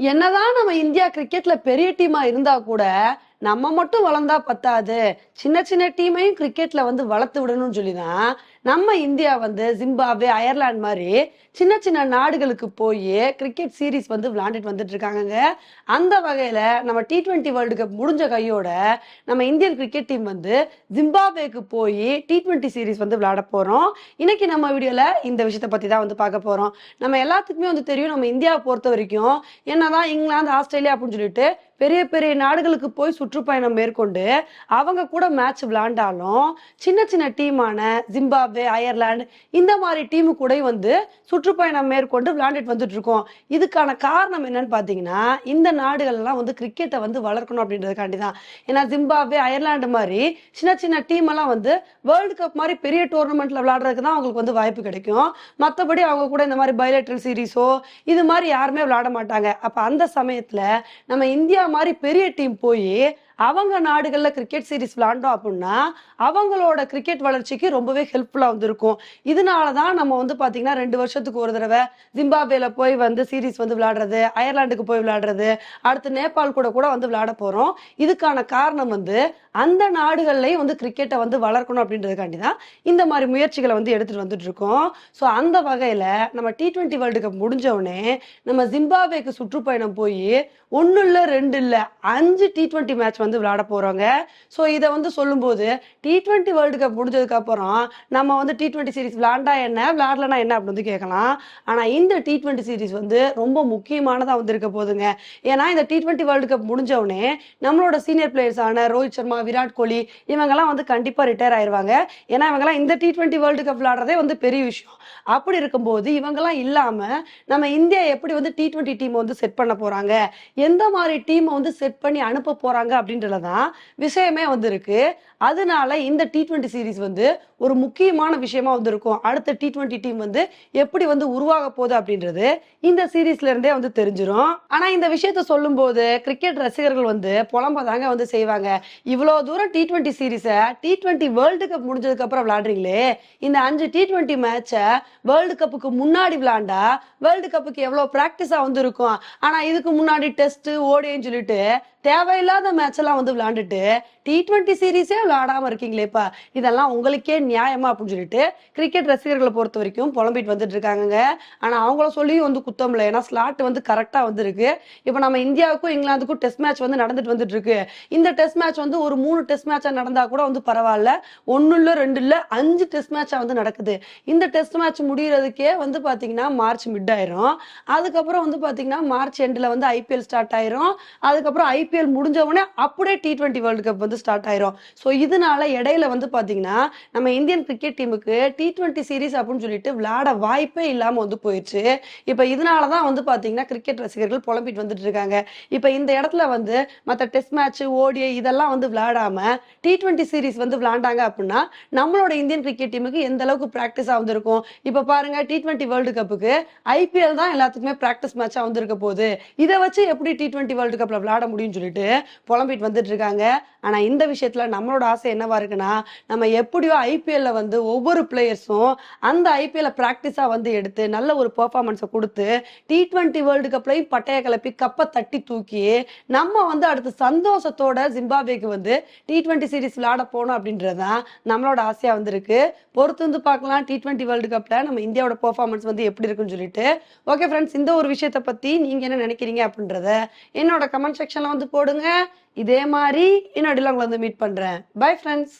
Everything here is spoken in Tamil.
என்னதான் நம்ம இந்தியா கிரிக்கெட்ல பெரிய டீமா இருந்தா கூட நம்ம மட்டும் வளர்ந்தா பத்தாது. சின்ன சின்ன டீமையும் கிரிக்கெட்ல வந்து வளர்த்து விடணும்னு சொல்லி தான் நம்ம இந்தியா வந்து ஜிம்பாப்வே அயர்லாந்து மாதிரி சின்ன சின்ன நாடுகளுக்கு போய் கிரிக்கெட் சீரிஸ் வந்து விளாண்டுட்டு வந்துட்டு இருக்காங்க அந்த வகையில நம்ம டி ட்வெண்ட்டி வேர்ல்டு கப் முடிஞ்ச கையோட நம்ம இந்தியன் கிரிக்கெட் டீம் வந்து ஜிம்பாப்வேக்கு போய் டி ட்வெண்ட்டி சீரிஸ் வந்து விளையாட போறோம். இன்னைக்கு நம்ம வீடியோல இந்த விஷயத்த பத்தி தான் வந்து பார்க்க போறோம். நம்ம எல்லாத்துக்குமே வந்து தெரியும் நம்ம இந்தியாவை பொறுத்த வரைக்கும் என்னதான் இங்கிலாந்து ஆஸ்திரேலியா அப்படின்னு சொல்லிட்டு பெரிய பெரிய நாடுகளுக்கு போய் சுற்றுப்பயணம் மேற்கொண்டு அவங்க கூட மேட்ச் விளாண்டாலும் சின்ன சின்ன டீமான ஜிம்பாப்வே அயர்லாந்து இந்த மாதிரி டீமு கூட வந்து சுற்றுப்பயணம் மேற்கொண்டு விளாண்டுட்டு வந்துட்டு இருக்கோம். இதுக்கான காரணம் என்னன்னு பார்த்தீங்கன்னா இந்த நாடுகள்லாம் வந்து கிரிக்கெட்டை வந்து வளர்க்கணும் அப்படின்றதுக்காண்டி தான் ஏன்னா ஜிம்பாப்வே அயர்லாண்டு மாதிரி சின்ன சின்ன டீம் எல்லாம் வந்து வேர்ல்டு கப் மாதிரி பெரிய டோர்னமெண்ட்ல விளையாடுறதுக்கு தான் அவங்களுக்கு வந்து வாய்ப்பு கிடைக்கும். மற்றபடி அவங்க கூட இந்த மாதிரி பைலேட்ரல் சீரிஸோ இது மாதிரி யாருமே விளையாட மாட்டாங்க. அப்போ அந்த சமயத்தில் நம்ம இந்தியா மாதிரி பெரிய டீம் போய் அவங்க நாடுகளில் கிரிக்கெட் சீரிஸ் விளாண்டோம் அப்படின்னா அவங்களோட கிரிக்கெட் வளர்ச்சிக்கு ரொம்பவே ஹெல்ப்ஃபுல்லாக வந்திருக்கும். இதனால தான் நம்ம வந்து பார்த்தீங்கன்னா ரெண்டு வருஷத்துக்கு ஒரு தடவை ஜிம்பாபேல போய் வந்து சீரிஸ் வந்து விளையாடுறது அயர்லாண்டுக்கு போய் விளையாடுறது அடுத்து நேபாள் கூட கூட வந்து விளையாட போகிறோம் இதுக்கான காரணம் வந்து அந்த நாடுகள்லையும் வந்து கிரிக்கெட்டை வந்து வளர்க்கணும் அப்படின்றதுக்காண்டி தான் இந்த மாதிரி முயற்சிகளை வந்து எடுத்துகிட்டு வந்துட்டு இருக்கோம் ஸோ அந்த வகையில் நம்ம டி ட்வெண்ட்டி வேர்ல்டு கப் முடிஞ்சவுடனே நம்ம ஜிம்பாப்வேக்கு சுற்றுப்பயணம் போய் ஒன்றும் இல்லை ரெண்டு இல்லை அஞ்சு டி ட்வெண்ட்டி மேட்ச் வந்து விளையாட போறாங்க. ஸோ இதை வந்து சொல்லும்போது டி ட்வெண்ட்டி வேர்ல்டு கப் முடிஞ்சதுக்கு அப்புறம் நம்ம வந்து டி டுவெண்ட்டி சீரிஸ் விளாண்டா என்ன? விளையாடலனா என்ன அப்படின்னு வந்து கேட்கலாம். ஆனா இந்த டி ட்வெண்ட்டி சீரிஸ் வந்து ரொம்ப முக்கியமானதா வந்து இருக்க போதுங்க. ஏன்னா இந்த டி ட்வெண்ட்டி வேர்ல்டு கப் முடிஞ்ச உடனே நம்மளோட சீனியர் பிளேயர்ஸான ரோஹித் சர்மா விராட் கோலி இவங்கெல்லாம் வந்து கண்டிப்பா ரிட்டையர் ஆயிருவாங்க. ஏன்னா இவங்கெல்லாம் இந்த டி டுவெண்ட்டி வேர்ல்டு கப் விளாடுறதே வந்து பெரிய விஷயம். அப்படி இருக்கும்போது இவங்கெல்லாம் இல்லாம நம்ம இந்தியா எப்படி வந்து டி டுவெண்ட்டி டீம் வந்து செட் பண்ண போறாங்க? எந்த மாதிரி டீமை வந்து செட் பண்ணி அனுப்ப போறாங்க அப்படின்றதுதான் விஷயமே வந்திருக்கு. அதனால இந்த டி ட்வெண்ட்டி சீரிஸ் வந்து ஒரு முக்கியமான விஷயமா வந்து இருக்கும் அடுத்த டி டுவெண்ட்டி டீம் வந்து எப்படி வந்து உருவாக போகுது அப்படின்றது இந்த சீரீஸ்ல இருந்தே வந்து தெரிஞ்சிடும் ஆனா இந்த விஷயத்த சொல்லும்போது கிரிக்கெட் ரசிகர்கள் வந்து புலம்பதாங்க வந்து செய்வாங்க. இவ்வளவு தூரம் டி டுவெண்ட்டி சீரீஸை டி டுவெண்ட்டி வேர்ல்டு கப் முடிஞ்சதுக்கு அப்புறம் விளையாடுறீங்களே? இந்த அஞ்சு டி ட்வெண்ட்டி மேட்சை வேர்ல்டு கப்புக்கு முன்னாடி விளையாண்டா? வேர்ல்டு கப்புக்கு எவ்வளவு பிராக்டிஸா வந்து இருக்கும் ஆனா இதுக்கு முன்னாடி டெஸ்ட் ஓடின்னு சொல்லிட்டு தேவையில்லாத மேட்ச் எல்லாம் வந்து விளையாண்டுட்டு டி ட்வெண்ட்டி சீரீஸே விளையாடாம இருக்கீங்களேப்பா. இதெல்லாம் உங்களுக்கே நியாயமா அப்படின்னு சொல்லிட்டு கிரிக்கெட் ரசிகர்களை பொறுத்த வரைக்கும் புலம்பிட்டு வந்துட்டு இருக்காங்க ஆனா அவங்கள சொல்லியும் வந்து குத்தம் இல்லை. ஏன்னா ஸ்லாட் வந்து கரெக்டா வந்துருக்கு. இப்போ நம்ம இந்தியாவுக்கும் இங்கிலாந்துக்கும் டெஸ்ட் மேட்ச் வந்து நடந்துட்டு வந்துட்டு இருக்கு. இந்த டெஸ்ட் மேட்ச் வந்து ஒரு மூணு டெஸ்ட் மேட்சா நடந்தா கூட வந்து பரவாயில்ல. ஒன்னு இல்ல ரெண்டு இல்ல அஞ்சு டெஸ்ட் மேட்சா வந்து நடக்குது. இந்த டெஸ்ட் மேட்ச் முடியறதுக்கே வந்து பாத்தீங்கன்னா மார்ச் மிட் ஆயிரும். அதுக்கப்புறம் வந்து பாத்தீங்கன்னா மார்ச் எண்ட்ல வந்து ஐபிஎல் ஸ்டார்ட் ஆயிரும். அதுக்கப்புறம் ஐபிஎல் முடிஞ்ச உடனே அப்படியே டி டுவெண்ட்டி வேர்ல்டு கப் வந்து ஸ்டார்ட் ஆயிரும். ஸோ இதனால இடையில வந்து பாத்தீங்கன்னா நம்ம இந்தியன் கிரிக்கெட் டீமுக்கு டி டுவெண்ட்டி சீரிஸ் அப்படின்னு சொல்லிட்டு விளையாட வாய்ப்பே இல்லாம வந்து போயிடுச்சு இப்போ இதனால தான் வந்து பாத்தீங்கன்னா கிரிக்கெட் ரசிகர்கள் புலம்பிட்டு வந்துட்டு இருக்காங்க. இப்போ இந்த இடத்துல வந்து மற்ற டெஸ்ட் மேட்ச் ஓடிஐ இதெல்லாம் வந்து விளையாடாம டி டுவெண்ட்டி சீரிஸ் வந்து விளையாண்டாங்க அப்படின்னா நம்மளோட இந்தியன் கிரிக்கெட் டீமுக்கு எந்த அளவுக்கு ப்ராக்டிஸா வந்திருக்கும்? இப்போ பாருங்க டி டுவெண்ட்டி வேர்ல்டு கப்புக்கு ஐபிஎல் தான் எல்லாத்துக்குமே ப்ராக்டிஸ் மேட்சா வந்திருக்க போகுது. இதை வச்சு எப்படி டி டுவெண்ட்டி வேர்ல்டு கப்ல விளையாட முடியும்னு சொல்லிட்டு புலம்பிட்டு வந்துட்டு இருக்காங்க ஆனா இந்த விஷயத்துல நம்மளோட ஆசை என்னவா இருக்குன்னா நம்ம எப்படியோ ஐபிஎல்ல வந்து ஒவ்வொரு பிளேயர்ஸும் அந்த ஐபிஎல்ல ப்ராக்டிஸாக வந்து எடுத்து நல்ல ஒரு பெர்ஃபார்மன்ஸை கொடுத்து டி ட்வெண்ட்டி வேர்ல்டு கப்லையும் பட்டைய கிளப்பி கப்பை தட்டி தூக்கி நம்ம வந்து அடுத்து சந்தோஷத்தோட ஜிம்பாப்வேக்கு வந்து டி ட்வெண்ட்டி சீரிஸ் விளையாட போகணும் அப்படின்றதான் நம்மளோட ஆசையா வந்திருக்கு. பொறுத்து வந்து பார்க்கலாம் டி டுவெண்ட்டி வேர்ல்டு கப்ல நம்ம இந்தியாவோட பெர்ஃபார்மன்ஸ் வந்து எப்படி இருக்குன்னு சொல்லிட்டு. ஓகே ஃப்ரெண்ட்ஸ் இந்த ஒரு விஷயத்தை பத்தி நீங்க என்ன நினைக்கிறீங்க அப்படின்றத என்னோட கமெண்ட் செக்ஷன்ல வந்து போடுங்க. இதே மாதிரி இன்னொடியில் உங்களை வந்து மீட் பண்றேன். Bye friends